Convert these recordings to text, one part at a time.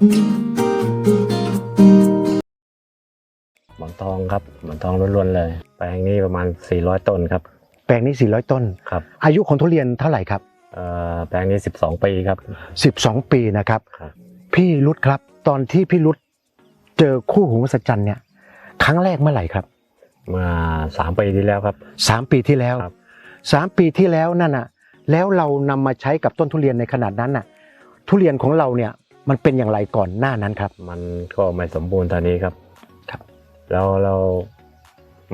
หมอนทองครับหมอนทองล้วนๆเลย แปลงนี้ประมาณ 400 ต้นครับ แปลงนี้ 400 ต้น ครับ อายุของทุเรียนเท่าไหร่ครับเอ่อแปลงนี้ 12 ปีครับ12 ปีนะครับ ครับ พี่รุดครับ ตอนที่พี่รุดเจอคู่หูมหัศจรรย์เนี่ย ครั้งแรกเมื่อไหร่ครับ เมื่อ3ปีที่แล้วครับ สามปีที่แล้วครับ สามปีที่แล้วนั่นน่ะ แล้วเรานำมาใช้กับต้นทุเรียนในขนาดนั้นน่ะ ทุเรียนของเราเนี่ย มันเป็นอย่างไรก่อนหน้านั้นครับ มันก็ไม่สมบูรณ์ตอนนี้ครับครับ แล้วเรา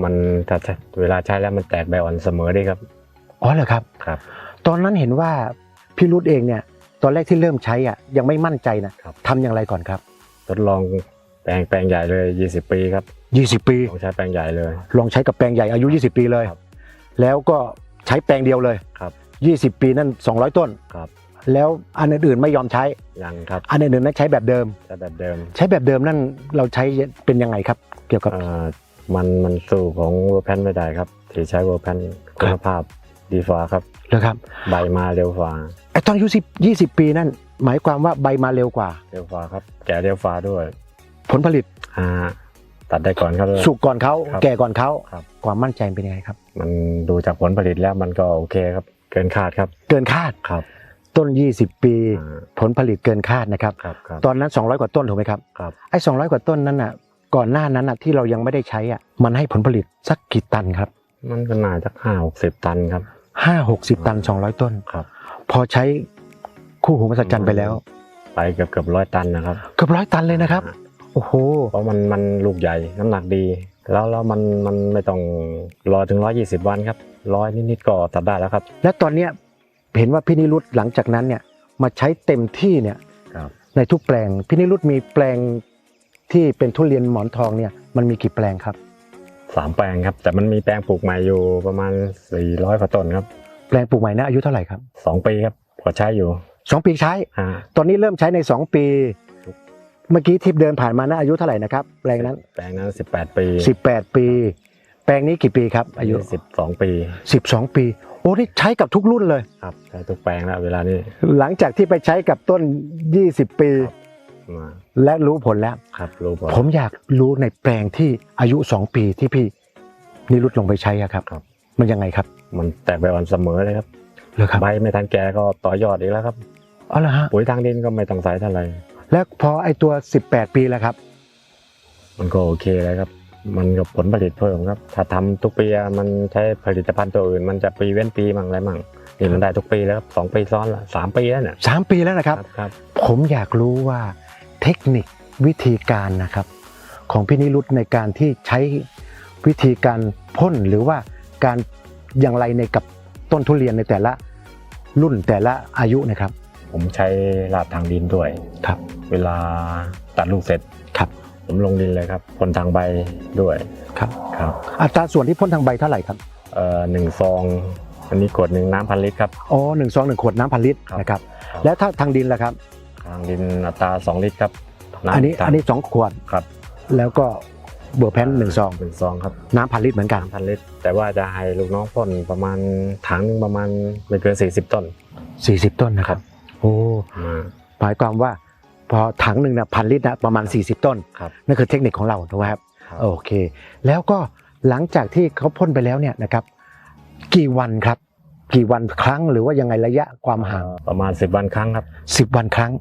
มันถ้าเวลาใช้แล้วมันแตกใบอ่อนเสมอดีครับอ๋อเหรอครับ ครับ ตอนนั้นเห็นว่าพี่รุดเองเนี่ย ตอนแรกที่เริ่มใช้อะยังไม่มั่นใจนะครับ ทำอย่างไรก่อนครับ ทดลองแปลงแปลงใหญ่เลย 20 ปีครับ 20 ปีลองใช้แปลงใหญ่เลย ลองใช้กับแปลงใหญ่อายุ 20 ปีเลย ครับแล้วก็ใช้แปลงเดียวเลยครับ 20 ปีนั่น 200 ต้น ครับ แล้วอันอื่นๆไม่ยอมใช้ ยังครับอันอื่นๆนั้นใช้แบบเดิมใช้แบบเดิมใช้แบบเดิมนั่นเราใช้เป็นยังไงครับ เกี่ยวกับเอ่อมันมันสู้ของเวอร์แพนไม่ได้ครับที่ใช้เวอร์แพนคุณภาพดีฟ้าครับ เหรอครับใบมาเร็วฟ้าไอ้ตอนอายุ10 20ปีนั่นหมายความว่าใบมาเร็วกว่า เร็วฟ้าครับ แก่เร็วฟ้าด้วยผลผลิตอ่าตัดได้ก่อนครับ สุกก่อนเขาครับแก่ก่อนเขาครับ ความมั่นใจเป็นยังไงครับ มันดูจากผลผลิตแล้วมันก็โอเคครับ เกินคาดครับเกินคาด ครับ ต้น 20 ปี อ่าผลผลิตเกินคาดนะครับ ครับครับตอนนั้น 200 กว่าต้นถูกไหมครับครับไอ้200 กว่าต้นนั้นน่ะก่อนหน้านั้นน่ะที่เรายังไม่ได้ใช้อะมันให้ผลผลิตสักกี่ตันครับ มันก็น่าจะห้าหกสิบตันครับห้าหกสิบตัน 200 ต้น ครับ พอใช้คู่หูมหัศจรรย์ไปแล้วไปเกือบเกือบร้อยตันนะครับเกือบร้อยตันเลยนะครับโอ้โห เพราะมันมันลูกใหญ่น้ำหนักดี แล้วแล้วมันมันไม่ต้องรอถึงร้อยี่สิบวันครับร้อยนิดๆก็ตัดได้แล้วครับ และตอนเนี้ย เห็นว่าพี่นิรุตหลังจากนั้นเนี่ยมาใช้เต็มที่เนี่ยครับในทุกแปลงพี่นิรุตมีแปลงที่เป็นทุเรียนหมอนทองเนี่ยมันมีกี่แปลงครับ สามแปลงครับ แต่มันมีแปลงปลูกใหม่อยู่ประมาณสี่ร้อยกว่าต้นครับแปลงปลูกใหม่นะอายุเท่าไหร่ครับสองปีครับก็ใช้อยู่สองปีใช้ ฮะตอนนี้เริ่มใช้ในสองปี เมื่อกี้ทิพย์เดินผ่านมานะอายุเท่าไหร่นะครับแปลงนั้น แปลงนั้นสิบแปดปี18 ปี แปลงนี้กี่ปีครับอายุสิบสองปี 12 ปีโอ้นี่ใช้กับทุกรุ่นเลย ครับใช้ทุกแปลงแล้วเวลานี้หลังจากที่ไปใช้กับต้น 20 ปี มาและรู้ผลแล้ว ครับรู้ผล ผมอยากรู้ในแปลงที่อายุ 2 ปีที่พี่นิรุตลงไปใช้อะครับ ครับ มันยังไงครับมันแตกใบอ่อนเสมอเลยครับเหรอครับใบไม่ทันแก่ก็ต่อยอดอีกแล้วครับอ๋อเหรอฮะปุ๋ยทางดินก็ไม่ต้องใส่เท่าไหร่แล้วพอไอตัว 18 ปีแล้วครับ มันก็โอเคเลยครับ มันก็ผลผลิตเพิ่มครับ ถ้าทำทุกปีอะมันใช้ผลิตภัณฑ์ตัวอื่น มันจะปีเว้นปีมั่งอะไรมั่งนี่มันได้ทุกปีแล้วครับสองปีซ้อนละสามปีแล้วเนี่ย3ปีแล้วนะครับครับ ผมอยากรู้ว่าเทคนิควิธีการนะครับ ของพี่นิรุตในการที่ใช้วิธีการพ่นหรือว่าการอย่างไรในกับต้นทุเรียนในแต่ละรุ่นแต่ละอายุนะครับ ผมใช้ลาดทางดินด้วยครับ เวลาตัดลูกเสร็จครับ ผมลงดินเลยครับพ่นทางใบด้วยครับ ครับอัตราส่วนที่พ่นทางใบเท่าไหร่ครับเอ่อหนึ่งซอง อันนี้ขวดหนึ่งน้ำพันลิตรครับ อ๋อหนึ่งซองหนึ่งขวดน้ำพันลิตรครับ นะครับครับแล้วถ้าทางดินล่ะครับ ทางดินอัตราสองลิตรครับำอันนี้ทางอันนี้สองขวดครับ แล้วก็เบอร์แพนหนึ่งซองหนึ่งซองครับน้ำพันลิตรเหมือนกันสามพันลิตร แต่ว่าจะให้ลูกน้องพ่นประมาณถังหนึ่งประมาณไม่เกิน40ต้น40 ต้นนะครับ โอ้มาหมายความว่า พอถังหนึ่งนะพันลิตรนะประมาณ 40 ต้นครับ นั่นคือเทคนิคของเราถูกไหมครับครับโอเค แล้วก็หลังจากที่เขาพ่นไปแล้วเนี่ยนะครับ กี่วันครับ กี่วันครั้งหรือว่ายังไงระยะความห่างประมาณ 10 วันครั้งครับ 10 วันครั้ง